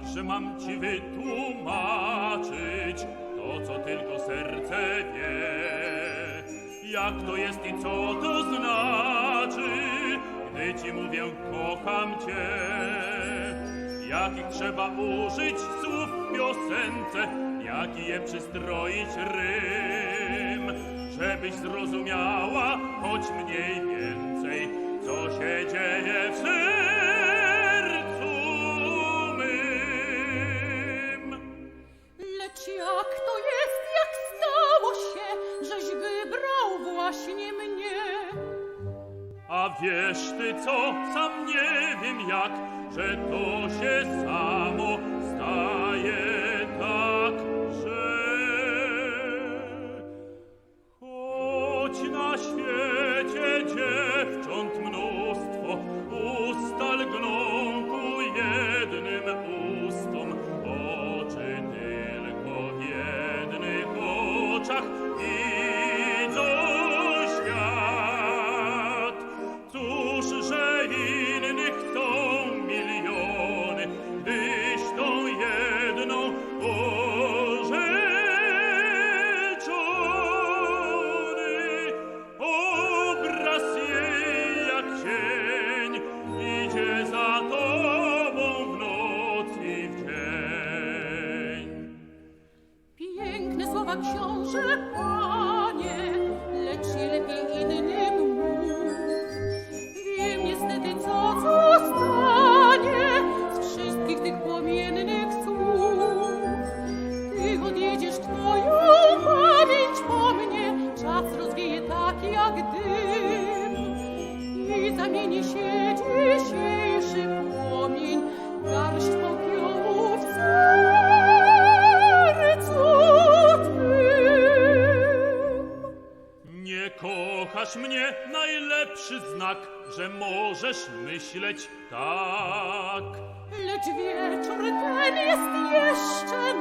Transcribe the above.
Jakże mam ci wytłumaczyć to, co tylko serce wie? Jak to jest i co to znaczy, gdy ci mówię kocham cię? Jakich trzeba użyć słów w piosence, jaki je przystroić rym, żebyś zrozumiała choć mniej więcej, co się dzieje w sercu A wiesz ty co, sam nie wiem jak, że to się samo staje 雄狮。Nie kochasz mnie, najlepszy znak, że możesz myśleć tak. Lecz wieczór ten jest jeszcze